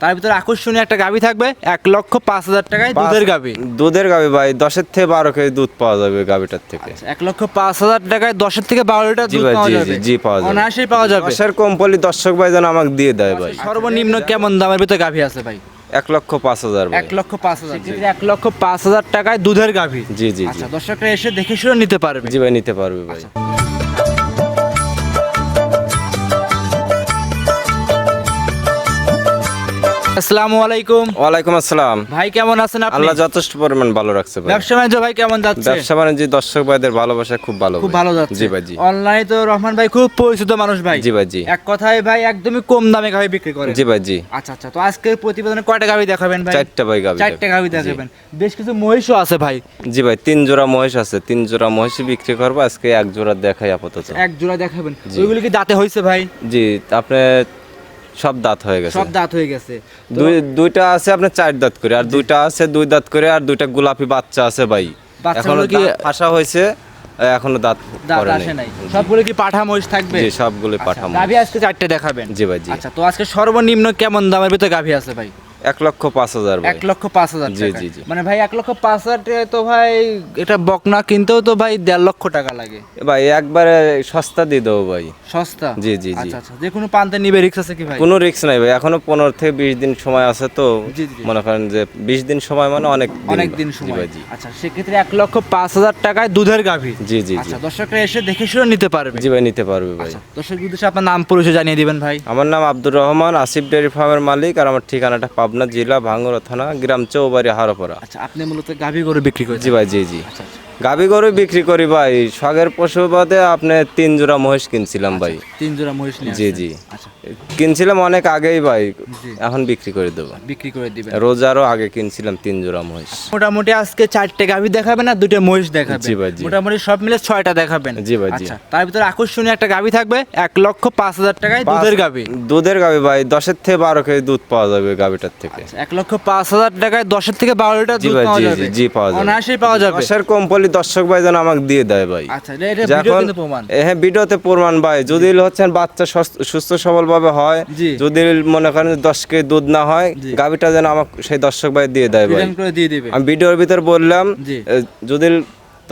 তার ভিতরে আকর্ষণীয় একটা গাভি থাকবে এক লক্ষ পাঁচ হাজার টাকায় দুধের গাভি। দুধের গাবি ভাই দশের থেকে বারো কেজি দুধ পাওয়া যাবে গাবিটার থেকে। এক লক্ষ পাঁচ হাজার টাকায় দশের থেকে বারো লিটার দুধ পাওয়া যাবে। জি, জি, পাওয়া যাবে। অনায়াসেই পাওয়া যাবে। দশের কম পলি দর্শক ভাই যেন আমাকে দিয়ে দেয় ভাই। সর্বনিম্ন কেমন দামের ভিতরে গাভি আছে ভাই? এক লক্ষ পাঁচ হাজার এক লক্ষ পাঁচ হাজার এক লক্ষ পাঁচ হাজার টাকায় দুধের গাভি। জি জি জি। আচ্ছা দর্শকরা এসে দেখে শুনে নিতে পারবে। জি ভাই নিতে পারবে ভাই। আসসালামু আলাইকুম। ওয়ালাইকুম আসসালাম। ভাই কেমন আছেন আপনি? আল্লাহ যথেষ্ট পরিমাণ ভালো রাখছে ভাই। ব্যবসা বাণিজ্য ভাই কেমন যাচ্ছে? ব্যবসা বাণিজ্য দর্শক ভাইদের ভালোবাসা খুব ভালো খুব ভালো যাচ্ছে। জি ভাই জি। অনলাইনে তো রহমান ভাই খুব পরিচিত মানুষ ভাই। জি ভাই জি। এক কথায় ভাই একদমই কম দামে গাভি বিক্রি করে। জি ভাই জি। আচ্ছা আচ্ছা তো আজকের প্রতিবেদনে কয়টা গাভি দেখাবেন ভাই? চারটা ভাই গাবি চারটা গাভি দেখাবেন। বেশ কিছু মহিষও আছে ভাই। জি ভাই তিন জোড়া মহিষ আছে। তিন জোড়া মহিষই বিক্রি করব। আজকে এক জোড়া দেখাই আপাতত। এক জোড়া দেখাবেন। ওইগুলো কি দাঁতে হয়েছে ভাই? জি আপনি সব দাঁত হয়ে গেছে। সব দাঁত হয়ে গেছে। দুই দুইটা আছে আপনার চার দাঁত করে আর দুইটা আছে দুই দাঁত করে আর দুইটা গোলাপি বাচ্চা আছে ভাই। এখনও কি- আশা ফাঁসা হয়েছে এখনও দাঁত দাঁত আসে নাই। সবগুলো কি পাঠা মহিষ থাকবে? জি সবগুলো পাঠাবো গাভি আজকে চারটে দেখাবেন। জি ভাই জি। আচ্ছা তো আজকে সর্বনিম্ন কেমন দামের ভিতরে গাভী আছে ভাই? এক লক্ষ পাঁচ হাজার এক লক্ষ পাঁচ হাজার জি, জি, জি। মানে ভাই এক লক্ষ পাঁচ হাজার তো ভাই এটা বকনা কিনতেও তো ভাই দেড় লক্ষ টাকা লাগে। ভাই একবারে সস্তা দিয়ে দেবো ভাই। সস্তা? জি, জি, জি। আচ্ছা আচ্ছা। যে কোনো পান্তে নিবে রিক্স আছে কি ভাই? কোনো রিস্ক নাই ভাই। এখনও পনেরো থেকে বিশ দিন সময় আছে তো। মনে করেন যে বিশ দিন সময় মানে অনেক অনেক দিন সময়। জি। আচ্ছা সেক্ষেত্রে এক লক্ষ পাঁচ হাজার টাকায় দুধের গাভি। জি জি আচ্ছা দর্শকরা এসে দেখে শুনে নিতে পারবে। জি ভাই নিতে পারবে ভাই। আচ্ছা দর্শক আপনার নাম পরিচয় জানিয়ে দিবেন ভাই। আমার নাম আব্দুর রহমান আসিফ ডেয়ারি ফার্মের মালিক আর আমার ঠিকানাটা পাবনা জেলা ভাঙ্গুরা থানা গ্রাম চৌবাড়ি হারোপাড়া। আচ্ছা আপনি মূলত গাভী গরু বিক্রি করেন জি ভাই জি জি। আচ্ছা আচ্ছা। গাবি গরু বিক্রি করি ভাই। শখের পশু বাদে আপনি তিন জোড়া মহিষ কিনছিলাম ভাই। তিন জোড়া মহিষ জি জি। আচ্ছা। কিনছিলাম অনেক আগেই ভাই এখন বিক্রি করে দেবো। বিক্রি করে দিবেন। রোজারও আগে কিনছিলাম তিন জোড়া মহিষ। মোটামুটি আজকে চারটে গাভি দেখাবেন আর দুটো মহিষ দেখাবেন। জি ভাই, মোটামুটি সব মিলে ছয়টা দেখাবেন। জি ভাই, জি। আচ্ছা তার ভিতরে আকর্ষণীয় একটা গাভি থাকবে এক লক্ষ পাঁচ হাজার টাকায় দুধের গাভি দুধের গাবি ভাই দশের থেকে বারো কেজি দুধ পাওয়া যাবে গাবিটার থেকে। এক লক্ষ পাঁচ হাজার টাকায় দশের থেকে বারো লিটার জি দুধ পাওয়া জি, যাবে। জি, জি, পাওয়া যাবে। অনায়াসেই পাওয়া যাবে। দশের কম পলি দর্শক ভাই যেন আমাকে দিয়ে দেয় ভাই। আচ্ছা যখন হ্যাঁ ভিডিওতে প্রমাণ ভাই। যদি হচ্ছেন বাচ্চা সুস্থ- সবল ভাবে হয় যদি মনে করেন দশ কেজি দুধ না হয় গাভীটা যেন আমাকে সেই দর্শক ভাই দিয়ে দেয় ভাই। করে আমি ভিডিওর ভিতর বললাম যদি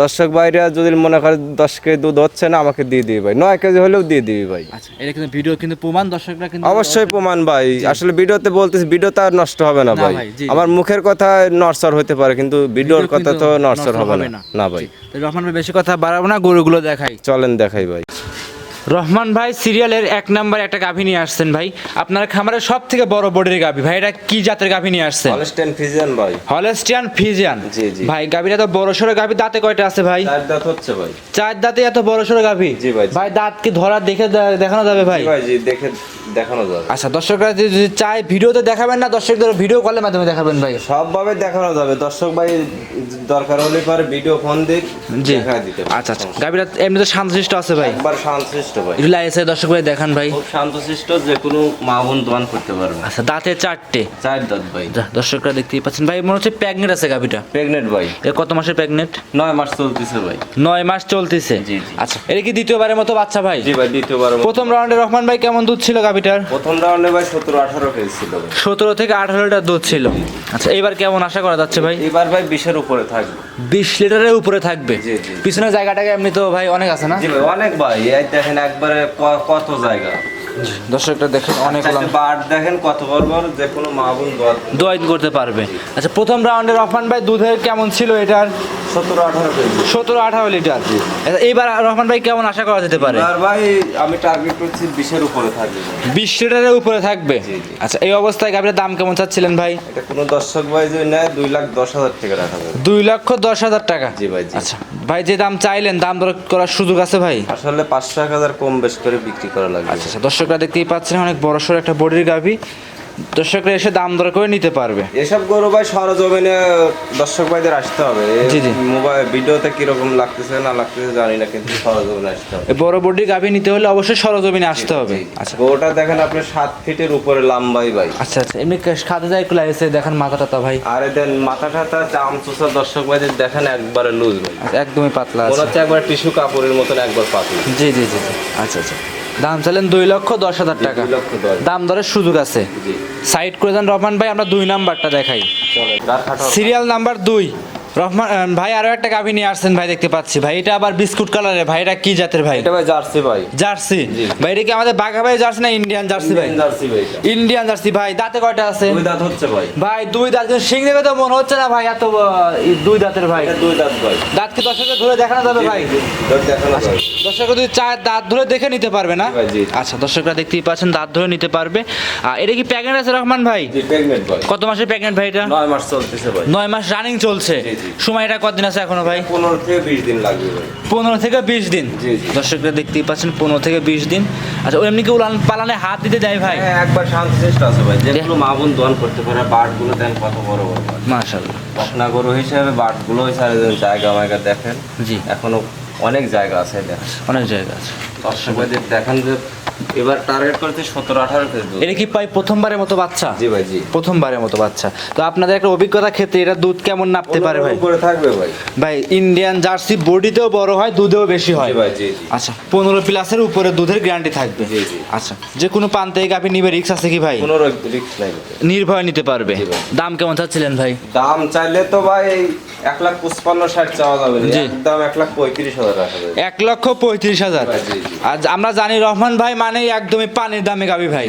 দর্শক ভাইরা যদি মনে করে দশ কেজি দুধ হচ্ছে না আমাকে দিয়ে দিবি ভাই। নয় কেজি হলেও দিয়ে দিবি ভাই। আচ্ছা এটা কিন্তু ভিডিও কিন্তু প্রমাণ দর্শকরা কিন্তু অবশ্যই প্রমাণ ভাই। আসলে ভিডিওতে বলতেছি ভিডিও তো আর নষ্ট হবে না ভাই। আমার মুখের কথা নরসর হতে পারে কিন্তু ভিডিওর কথা তো নরসর হবে না। না। ভাই। রহমান ভাই বেশি কথা বাড়াবো না গরুগুলো দেখাই। চলেন দেখাই ভাই। রহমান ভাই সিরিয়ালের এক নাম্বার একটা গাভী নিয়ে আসছেন ভাই। আপনার খামারের সব থেকে বড় বডির গাভী। ভাই এটা কি জাতের গাভী নিয়ে আসছেন? হলস্টেন ফিজিয়ান ভাই। হলস্টিয়ান ফিজিয়ান জি, জি। ভাই গাভীটা তো বড় সড়ো গাভী দাঁতে কয়টা আছে ভাই? চার দাঁত হচ্ছে ভাই। চার দাঁতে এত বড় সড়ো গাভী? জি ভাই, ভাই দাঁত কি ধরা দেখে দেখানো যাবে ভাই? জি ভাই জি দেখে দেখানো যাবে। আচ্ছা দর্শকরা যদি চায় ভিডিওতে দেখাবেন না দর্শকদের ভিডিও কলের মাধ্যমে দেখাবেন ভাই। সবভাবে দেখানো যাবে। দর্শক ভাই দরকার হলে পরে ভিডিও ফোন দিক জি। দিতে। আচ্ছা আচ্ছা। গাভীটা এমনিতে শান্তশিষ্ট আছে ভাই। একবার শান্তশিষ্ট ভাই। একটু লাইসে দর্শক ভাই দেখান ভাই। খুব শান্তশিষ্ট যে কোনো মা বোন দোয়ান করতে পারবে। আচ্ছা দাঁতে চারটে। চার দাঁত ভাই। দর্শকরা দেখতেই পাচ্ছেন ভাই মনে হচ্ছে প্রেগনেন্ট আছে গাভীটা। প্রেগনেন্ট ভাই। এ কত মাসের প্রেগনেন্ট? নয় মাস চলতেছে ভাই। নয় মাস চলতেছে। জি। আচ্ছা এটা কি দ্বিতীয়বারের মতো বাচ্চা ভাই? জি ভাই দ্বিতীয়বার প্রথম রাউন্ডে রহমান ভাই কেমন দুধ ছিল গাভীটার প্রথম রাউন্ডে ভাই সতেরো আঠারো কেজি ছিল সতেরো থেকে আঠারো লিটার দুধ ছিল। আচ্ছা এইবার কেমন আশা করা যাচ্ছে ভাই? এবার ভাই বিশের উপরে থাকবে। বিশ লিটারের উপরে থাকবে? জি, জি। পিছনের জায়গাটাকে এমনি তো ভাই অনেক আছে না? জি ভাই অনেক ভাই। এই দেখেন একবারে কত জায়গা। দর্শকটা দেখেন অনেক চারটে বাট দেখেন কত বড় বড় যে কোনো মা বোন দোয়ান দোয়াইন করতে পারবে। আচ্ছা প্রথম রাউন্ডে রহমান ভাই দুধের কেমন ছিল এটার? সতেরো আঠারো লিটার। আচ্ছা, এইবার রহমান ভাই কেমন আশা করা যেতে পারে? ভাই আমি টার্গেট করছি বিশের উপরে থাকবে। বিশ লিটারের উপরে থাকবে। আচ্ছা এই অবস্থায় গাভীর দাম কেমন চাচ্ছিলেন ভাই? এটা কোনো দর্শক ভাই যদি নেয় দুই লাখ দশ হাজার টাকা রাখা যাবে। দুই লক্ষ দশ হাজার টাকা? জি ভাই আচ্ছা ভাই যে দাম চাইলেন দাম দর করার সুযোগ আছে ভাই? আসলে পাঁচশো এক হাজার কম বেশ করে বিক্রি করা লাগবে। আচ্ছা আচ্ছা দর্শকরা দেখতেই পাচ্ছেন অনেক বড় সড়ো একটা বডির গাভী। দর্শকরা এসে দাম দর করে নিতে পারবে। এসব গরু ভাই সরজমিনে দর্শক ভাইদের আসতে হবে। জি, জি। মোবাইল ভিডিওতে কীরকম লাগতেছে না লাগতেছে জানি না কিন্তু সরজমিনে আসতে হবে। বড় বডির গাভী নিতে হলে অবশ্যই সরজমিনে আসতে হবে। আচ্ছা। গরুটা দেখেন আপনি সাত ফিটের উপরে লম্বাই ভাই। আচ্ছা আচ্ছা। এমনি খাতে যায় একটু লাগছে দেখেন মাথা টাতা ভাই। আর দেন মাথা ঠাতা চাম চুষা দর্শক ভাইদের দেখেন একবারে লুজ ভাই। আচ্ছা, একদমই পাতলা মনে আছে। হচ্ছে একবার টিস্যু কাপড়ের মতন একবার পাতলা। জি জি জি। আচ্ছা আচ্ছা। দাম চাইলেন দুই লক্ষ দশ হাজার টাকা। দাম দরের সুযোগ আছে। সাইড করে দেন রহমান ভাই আমরা দুই নাম্বারটা দেখাই। সিরিয়াল নাম্বার দুই। রহমান ভাই আরও একটা গাভি নিয়ে আসছেন ভাই দেখতে পাচ্ছি। ভাই এটা আবার বিস্কুট কালারে ভাই এটা কি জাতের ভাই? এটা ভাই জার্সি ভাই। জার্সি? ভাই এটা কি আমাদের বাঘা ভাই জার্সি না ইন্ডিয়ান জার্সি ভাই? জার্সি ভাই ইন্ডিয়ান জার্সি। ভাই দাঁতে কয়টা আছে? দুই দাঁত হচ্ছে ভাই। ভাই দুই দাঁত। কিন্তু সিং দেবে তো মনে হচ্ছে না ভাই এত দুই দাঁতের ভাই। এটা দুই দাঁত ভাই। দাঁত কি দর্শকে ধরে দেখানো যাবে ভাই? দেখানো যায় যদি চায় দাঁত ধরে দেখে নিতে পারবে না? আচ্ছা দর্শকরা দেখতেই পাচ্ছেন দাঁত ধরে নিতে পারবে। আর এটা কি প্যাকেট আছে রহমান ভাই? কত মাসের প্যাকেট ভাই এটা? নয় মাস চলতেছে ভাই। নয় মাস রানিং চলছে। সময়টা কতদিন আছে এখনও ভাই? পনেরো থেকে বিশ দিন লাগবে ভাই। পনেরো থেকে বিশ দিন। দর্শকরা দেখতেই পাচ্ছেন পনেরো থেকে বিশ দিন। আচ্ছা ও এমনি কি উলান পালানে হাত দিতে দেয় ভাই? হ্যাঁ একবার শান্তি চেষ্টা আছে ভাই। যেগুলো মা বোন দোয়ান করতে পারে বাটগুলো দেন কত বড় বড়। মাশাল্লাহ বকনা গরু হিসাবে বাটগুলো সারা জায়গা মায়গা দেখেন। জি। এখনও অনেক জায়গা আছে দেখেন অনেক জায়গা আছে। ভাইদের যে এবার টার্গেট করতে সতেরো আঠারো কেজি এটা কি পাই প্রথমবারের মতো বাচ্চা? জি ভাই জি। প্রথমবারের মতো বাচ্চা। তো আপনাদের একটা অভিজ্ঞতা ক্ষেত্রে এটা দুধ কেমন নাপতে পারে ভাই? করে থাকবে ভাই। ভাই ইন্ডিয়ান জার্সি বডিতেও বড় হয় দুধেও বেশি হয়। ভাই জি আচ্ছা পনেরো প্লাসের উপরে দুধের গ্যারান্টি থাকবে। জি, জি। আচ্ছা যে কোনো পান্তে আপনি নিবে রিক্স আছে কি ভাই? কোনো রিক্স নাই নির্ভয় নিতে পারবে। দাম কেমন চাচ্ছিলেন ভাই? দাম চাইলে তো ভাই এক লাখ পঁচপান্ন ষাট চাওয়া যাবে। জি। একদম এক লাখ পঁয়ত্রিশ এক লক্ষ পঁয়ত্রিশ হাজার। আর আমরা জানি রহমান ভাই মানে একদমই পানির দামে গাবি ভাই।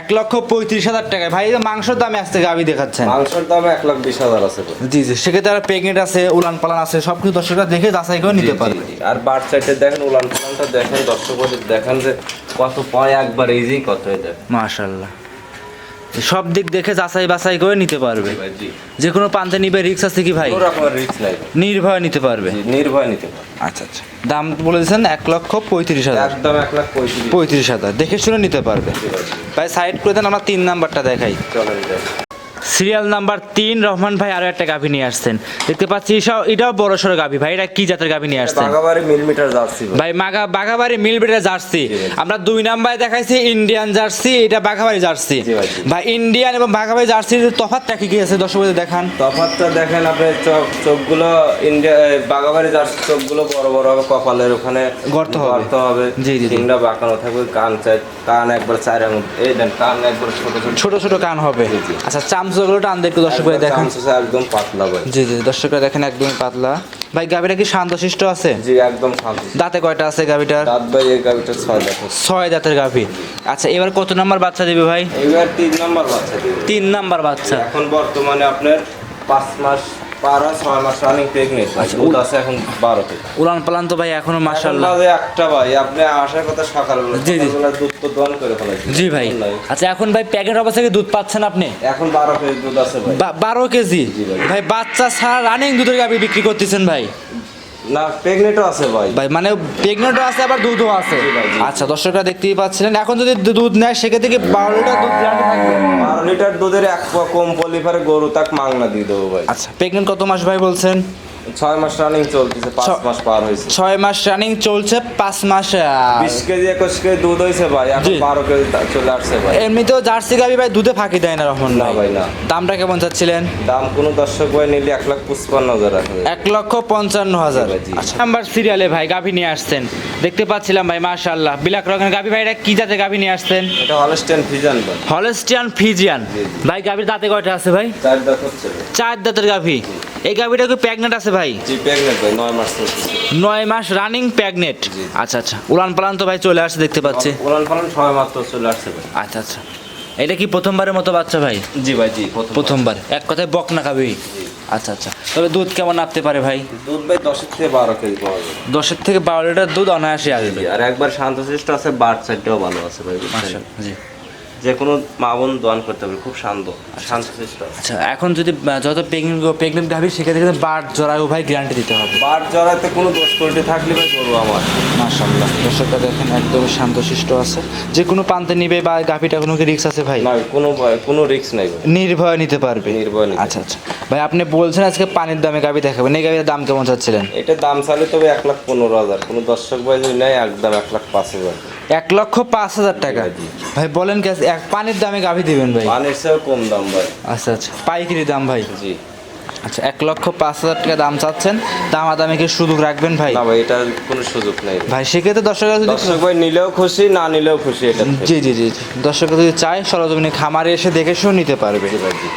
এক লক্ষ পঁয়ত্রিশ হাজার টাকায় ভাই এই মাংসের দামে আসতে গাবি দেখাচ্ছেন। মাংসের দাম এক লাখ বিশ হাজার আছে জি জি সেক্ষেত্রে আর প্রেগনেন্ট আছে উলান পালান আছে সব কিছু দর্শকরা দেখে যাচাই করে নিতে জি। আর বাট সাইডে দেখেন উলান পালানটা দেখেন দর্শক বন্ধু দেখেন যে কত পয় একবার ইজি কত মাশাল্লাহ সব দিক দেখে যাচাই বাছাই করে নিতে পারবে। যে কোনো পান্তে নিবে রিক্স আছে কি ভাই? নির্ভয় নিতে পারবে। নির্ভয় নিতে পারবে। আচ্ছা আচ্ছা। দাম বলে দিয়েছেন এক লক্ষ পঁয়ত্রিশ হাজার। একদম এক লাখ পঁয়ত্রিশ। হাজার। দেখে শুনে নিতে পারবে। ভাই, সাইড করে দেন আমরা তিন নাম্বারটা দেখাই। সিরিয়াল নাম্বার তিন রহমান ভাই আরও একটা গাভী নিয়ে আসছেন। দেখতে পাচ্ছি এটাও বড় সড়ো গাভি ভাই। এটা কি জাতের গাভী নিয়ে আসছেন? বাগাবাড়ি মিলিমিটার যাচ্ছি ভাই। ভাই মাগা মিলবেটের জার্সি। আমরা দুই নাম্বারে দেখাইছি ইন্ডিয়ান জার্সি এটা বাঘাবাড়ি জার্সি। ভাই, ভাই ইন্ডিয়ান এবং বাঘাবাড়ি জার্সির তফাৎটা কি কি আছে? দর্শকদের দেখান। তফাৎটা দেখেন আপনার চোখ চোখগুলো ইন্ডিয়া বাঘাবাড়ি জার্সি চোখগুলো বড় বড় হবে কপালের ওখানে গর্ত হবে। গর্ত হবে। জি, জি। সিংটা বাঁকানো থাকবে কান চাই কান একবার চার আঙুল এই দেন কান একবার ছোট ছোট ছোট ছোট কান হবে। আচ্ছা জি। আচ্ছা টান দেখো একটু দর্শক ভাই দেখেন। একদম পাতলা ভাই। জি জি দর্শকরা দেখেন একদমই পাতলা। ভাই গাবিটা কি শান্তশিষ্ট আছে? জি একদম দাঁতে কয়টা আছে গাবিটার দাঁত ভাই এই গাড়িটা ছয় দেখো ছয় দাঁতের গাবি আচ্ছা এবার কত নাম্বার বাচ্চা দিবে ভাই? এবার তিন নম্বর বাচ্চা দিবে। তিন নাম্বার বাচ্চা। এখন বর্তমানে আপনার পাঁচ মাস ছয় মাস রানিং প্রেগনেন্ট ভাই দুধ আছে এখন উলান পালান তো ভাই এখনও মাশাল্লাহ একটা ভাই আপনি আসার কথা সকালবেলা। জি, জি। দুধ তো করে ফেলাইছি। জি ভাই। আচ্ছা এখন ভাই প্যাকেট অবস্থা থেকে দুধ পাচ্ছেন আপনি? এখন বারো কেজি দুধ আছে ভাই। বারো কেজি? জি ভাই। ভাই বাচ্চা ছাড়া রানিং দুধের গাভি বিক্রি করতেছেন ভাই। না আছে ভাই। ভাই মানে আছে আবার দুধও আছে। আচ্ছা দর্শকরা দেখতেই পাচ্ছিলেন এখন যদি দুধ নেয় সেক্ষেত্রে বারো লিটার দুধ গ্যারান্টি থাকবে বারো লিটার দুধের এক কম পলিফারে গরু তাক মাংনা দিয়ে দেবো ভাই। আচ্ছা প্রেগনেন্ট কত মাস ভাই বলছেন? ছয় মাস রানিং চলতেছে পাঁচ মাস পার হয়েছে। ছয় মাস রানিং চলছে পাঁচ মাস বিশ কেজি একুশ কেজি দুধ হয়েছে ভাই এখন বারো কেজি চলে আসছে ভাই। এমনিতেও জার্সি গাভি ভাই দুধে ফাঁকি দেয় না রহমান না ভাই। না। দামটা কেমন চাচ্ছিলেন? দাম কোনো দর্শক ভাই নিলে এক লাখ পঁচপান্ন হাজার এক লক্ষ পঞ্চান্ন হাজার। আচ্ছা। নাম্বার সিরিয়ালে ভাই গাভি নিয়ে আসছেন। দেখতে পাচ্ছিলাম ভাই মাশাআল্লাহ। বিলাক রঙের গাভি ভাই এটা কি জাতের গাভি নিয়ে আসছেন? এটা হলস্টিয়ান ফিজিয়ান জি, জি। ভাই গাভির দাঁতে কয়টা আছে ভাই? চার দাঁত হচ্ছে। চার দাঁতের গাভি। এই গাভিটা কি প্যাগনেট আছে ভাই? জি প্রেগনেন্ট ভাই নয় মাস চলতেছে। নয় মাস রানিং প্যাগনেট আচ্ছা আচ্ছা। উলান পালান তো ভাই চলে আসছে দেখতে পাচ্ছি। উলান পালান ছয় মাস তো চলে আসছে ভাই। আচ্ছা আচ্ছা। এটা কি প্রথমবারের মতো বাচ্চা ভাই? জি ভাই জি প্রথমবার। এক কথায় বকনা গাভি আচ্ছা আচ্ছা। তবে দুধ কেমন নাপতে পারে ভাই? দুধ ভাই দশের থেকে বারো কেজি পাওয়া যাবে দশের থেকে বারো লিটার দুধ অনায়াসে আসবে। আর একবার শান্তশিষ্ট আছে বার্ড সাইডটাও ভালো আছে ভাই জি। যে কোনো মা বোন দোয়ান করতে পারে খুব শান্ত আছে আচ্ছা এখন যদি যত প্রেগনেন্ট প্রেগনেন্ট গাভি সেক্ষেত্রে কিন্তু বাট জরায়ু ভাই গ্যারান্টি দিতে হবে। বার্ড জড়াতে কোনো দোষ ত্রুটি থাকলে ভাই গরু আমার। মাশাল্লাহ দর্শকরা দেখেন একদম শান্তশিষ্ট আছে। যে কোনো পান্তে নিবে বা গাভিটা কোনো কি রিক্স আছে ভাই? না কোনো ভয়- কোনো রিক্স নাই নির্ভয় নিতে পারবে। নির্ভয় আচ্ছা আচ্ছা। ভাই আপনি বলছেন আজকে পানির দামে গাভি দেখাবেন। এই গাভির দাম কেমন চাচ্ছিলেন? এটা দাম চালে তবে এক লাখ পনেরো হাজার। কোনো দর্শক ভাই যদি নেয় একদম এক লাখ পাঁচ হাজার। এক লক্ষ পাঁচ হাজার টাকা। ভাই বলেন কি এক পানির দামে গাভি দিবেন ভাই। পানির কম দাম ভাই। আচ্ছা আচ্ছা। পাইকারি দাম ভাই। জি। আচ্ছা এক লক্ষ পাঁচ হাজার টাকা দাম চাচ্ছেন দামাদামি কি সুযোগ রাখবেন ভাই? না ভাই এটার কোনো সুযোগ নেই। ভাই সেক্ষেত্রে দর্শকরা যদি দর্শক ভাই নিলেও খুশি না নিলেও খুশি এটা জি জি জি। দর্শকরা যদি চায় সরজমিনে খামারে এসে দেখে শুনে নিতে পারবে।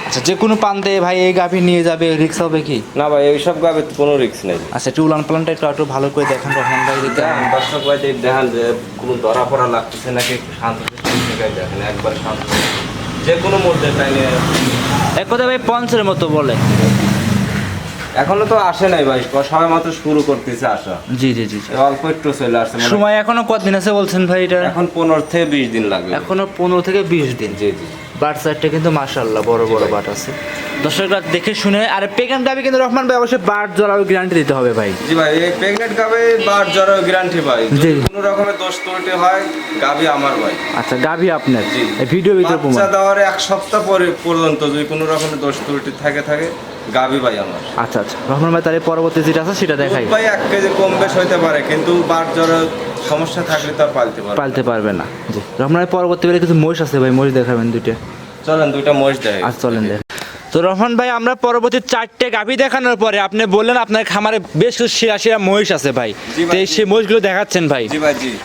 আচ্ছা যে কোনো প্রান্তে ভাই এই গাভী নিয়ে যাবে রিক্স হবে কি? না ভাই এইসব গাবে কোনো রিস্ক নেই। আচ্ছা একটু উলান পালানটা একটু একটু ভালো করে দেখান রহমান ভাই দেখেন দর্শক ভাই দেখ- দেখেন যে কোনো ধরা পড়া লাগতেছে নাকি একটু শান্ত দেখেন একবার শান্ত যে কোনো মধ্যে টাইমে এক কথা ভাই পঞ্চের মতো বলে। এখনও তো আসে নাই ভাই সবাই মাত্র শুরু করতেছে আসা। জি জি জি। অল্প একটু চলে আসছে মানে সময় এখনও কতদিন আছে বলছেন ভাই এটা? এখন পনেরো থেকে বিশ দিন লাগবে। এখনও পনেরো থেকে বিশ দিন। জি জি বাট সাইডটা কিন্তু মাশাল্লাহ বড় বড় বাট আছে। দর্শকরা দেখে শুনে আর পেগান গাবি কিন্তু রহমান ভাই অবশ্যই বাট জলাও গ্যারান্টি দিতে হবে ভাই। জি ভাই এই প্রেগনেন্ট গাবে বার জ্বর গ্যারান্টি ভাই। কোনো রকমের দোষ ত্রুটি হয় গাবি আমার ভাই। আচ্ছা গাবি আপনার। এই ভিডিও ভিতরে বাচ্চা দেওয়ার এক সপ্তাহ পরে পর্যন্ত যদি কোনো রকমের দোষ ত্রুটি থাকে থাকে গাবি ভাই আমার। আচ্ছা আচ্ছা। রহমান ভাই তাহলে পরবর্তী যেটা আছে সেটা দেখাই। ভাই এক কেজি কম বেশ হইতে পারে কিন্তু বার জ্বর সমস্যা থাকলে তো আর পালতে পারবে না। পালতে পারবে না। জি। রহমান ভাই পরবর্তী বেলা কিছু মহিষ আছে ভাই মহিষ দেখাবেন দুইটা। চলেন দুইটা মহিষ দেয় আর চলেন দেখ। তো রহমান ভাই আমরা পরবর্তী চারটে গাভী দেখানোর পরে আপনি বললেন আপনার খামারে বেশ কিছু শিরা শিরা মহিষ আছে ভাই। তো এই। সেই মহিষগুলো দেখাচ্ছেন ভাই।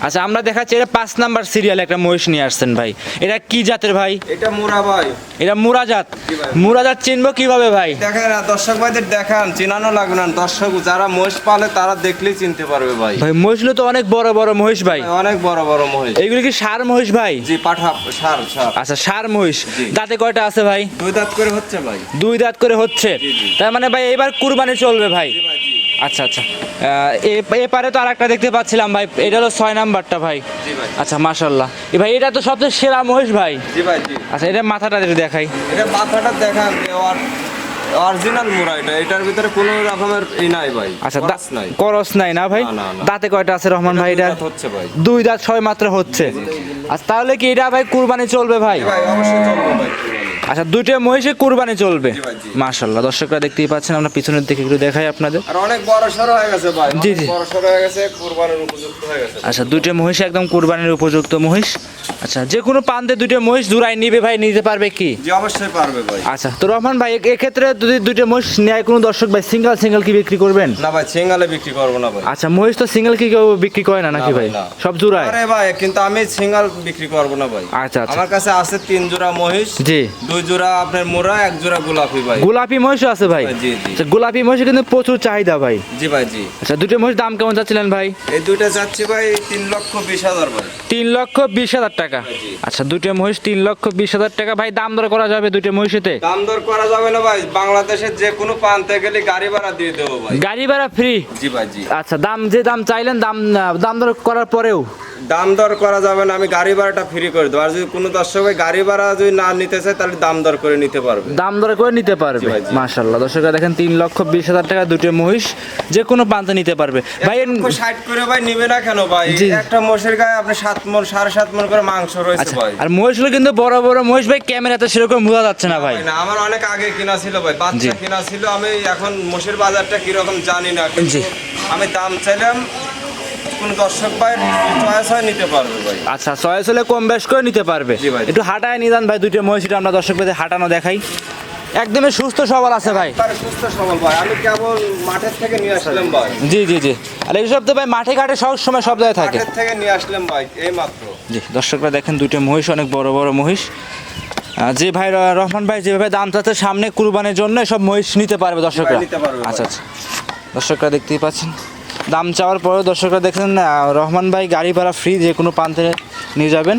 আচ্ছা আমরা দেখাচ্ছি এটা পাঁচ নাম্বার সিরিয়াল একটা মহিষ নিয়ে আসছেন ভাই। এটা কি জাতের ভাই? এটা মোরা ভাই। এটা মুরাজাত জি ভাই। মুরাজাত চিনবো কীভাবে ভাই? দেখেন দর্শক ভাইদের দেখান চিনানো লাগবে না। দর্শক যারা মহিষ পালে তারা দেখলেই চিনতে পারবে ভাই। ভাই মহিষগুলো তো অনেক বড় বড় মহিষ ভাই। অনেক বড় বড় মহিষ। এইগুলো কি সার মহিষ ভাই? জি পাঠা সার সার। আচ্ছা সার মহিষ। দাঁতে কয়টা আছে ভাই? দুই দাঁত করে হচ্ছে ভাই। দুই দাঁত করে হচ্ছে। তার মানে ভাই এবার কুরবানি চলবে ভাই। আচ্ছা আচ্ছা। এপারে তো আর একটা দেখতে পাচ্ছিলাম ভাই। এটা হলো ছয় নাম্বারটা ভাই। আচ্ছা মাশাল্লাহ এ ভাই এটা তো সবচেয়ে সেরা মহেশ ভাই। আচ্ছা এটা মাথাটা দেখাই। এটা মাথাটা দেখান অরিজিনাল মুরা এটা। এটার ভিতরে কোনো রকমের ই নাই ভাই। আচ্ছা নাই। করস নাই না ভাই। দাঁতে কয়টা আছে রহমান ভাই? এটা দুই দাঁত হচ্ছে ভাই। দুই দাঁত ছয় মাত্র হচ্ছে। আচ্ছা তাহলে কি এটা ভাই কুরবানি চলবে ভাই? ভাই অবশ্যই চলবে ভাই। আচ্ছা দুইটা মহিষে কুরবানি চলবে। মাশাল্লাহ দর্শকরা দেখতেই পাচ্ছেন আমরা পিছনের দিকে একটু দেখাই আপনাদের। আর অনেক বড় সড়ো হয়ে গেছে ভাই জি, জি। বড় হয়ে গেছে কুরবানির উপযুক্ত হয়ে গেছে। আচ্ছা দুইটা মহিষ একদম কুরবানির উপযুক্ত মহিষ। আচ্ছা যে কোনো প্রান্তে দুইটা মহিষ জোড়াই নিবে ভাই নিতে পারবে কি? জি অবশ্যই পারবে ভাই। আচ্ছা তো রহমান ভাই এক্ষেত্রে যদি দুইটা মহিষ নেয় কোনো দর্শক ভাই সিঙ্গেল সিঙ্গেল কি বিক্রি করবেন? না ভাই সিঙ্গালে বিক্রি করব না ভাই। আচ্ছা মহিষ তো সিঙ্গেল কি কেউ বিক্রি করে না নাকি ভাই? সব জোড়ায়? আরে ভাই কিন্তু আমি সিঙ্গাল বিক্রি করব না ভাই। আচ্ছা আচ্ছা। আমার কাছে আছে তিন জোড়া মহিষ জি। দুই জোড়া আপনার মোরা এক জোড়া গোলাপি ভাই। গোলাপি মহিষও আছে ভাই? জি, জি। আচ্ছা গোলাপি মহিষ কিন্তু প্রচুর চাহিদা ভাই। জি ভাই জি। আচ্ছা দুটো মহিষ দাম কেমন চাচ্ছিলেন ভাই? এই দুইটা চাচ্ছি ভাই তিন লক্ষ বিশ হাজার ভাই। তিন লক্ষ বিশ হাজার টাকা। আচ্ছা দুটো মহিষ তিন লক্ষ বিশ হাজার টাকা। ভাই দাম দর করা যাবে দুটো মহিষেতে? দাম দর করা যাবে না ভাই। বাংলাদেশের যে কোনো প্রান্তে গেলে গাড়ি ভাড়া দিয়ে দেবো ভাই। গাড়ি ভাড়া ফ্রি জি ভাই জি। আচ্ছা দাম যে দাম চাইলেন দাম দাম দর করার পরেও। দাম দর করা যাবে না আমি গাড়ি ভাড়াটা ফ্রি করে দেবো। আর যদি কোনো দর্শক ভাই গাড়ি ভাড়া যদি না নিতে চায় তাহলে দাম দর করে নিতে পারবে। দাম দর করে নিতে পারবে মাশাল্লাহ দর্শকরা দেখেন তিন লক্ষ বিশ হাজার টাকা দুটো মহিষ যে কোনো প্রান্তে নিতে পারবে। ভাই ষাট করে ভাই নিবে না কেন ভাই? একটা মোষের গায়ে আপনি সাত মন সাড়ে সাত মন করে মাংস রয়েছে আচ্ছা ভাই। আর মহিষগুলো কিন্তু বড় বড় মহিষ ভাই ক্যামেরাতে সেরকম বোঝা যাচ্ছে না ভাই। না আমার অনেক আগে কিনা ছিল ভাই। বাচ্চা কিনা ছিল আমি এখন মোষের বাজারটা কীরকম জানি না কিন্তু আমি দাম চাইলাম কোন দর্শক ভাই চয়েস হয় নিতে পারবে ভাই। আচ্ছা চয়েস হলে কম বেশ করে নিতে পারবে। একটু হাঁটায় নিয়ে যান ভাই দুটো মহিষটা আমরা দর্শক পেতে হাঁটানো দেখাই। একদমই সুস্থ সবল আছে ভাই। সুস্থ সবল ভাই আমি কেবল মাঠের থেকে নিয়ে আসলাম ভাই। জি জি জি। আর এইসব তো ভাই মাঠে ঘাটে সব সময় সব জায়গায় থাকে। মাঠের থেকে নিয়ে আসলাম ভাই এই মাত্র। জি দর্শকরা দেখেন দুটো মহিষ অনেক বড় বড় মহিষ। যে ভাই রহমান ভাই যেভাবে দাম চাচ্ছে সামনে কুরবানের জন্য সব মহিষ নিতে পারবে দর্শকরা। ভাই। আচ্ছা আচ্ছা। দর্শকরা দেখতেই পাচ্ছেন। দাম চাওয়ার পরেও দর্শকরা দেখছেন রহমান ভাই গাড়ি ভাড়া ফ্রি যে কোনো প্রান্তে নিয়ে যাবেন।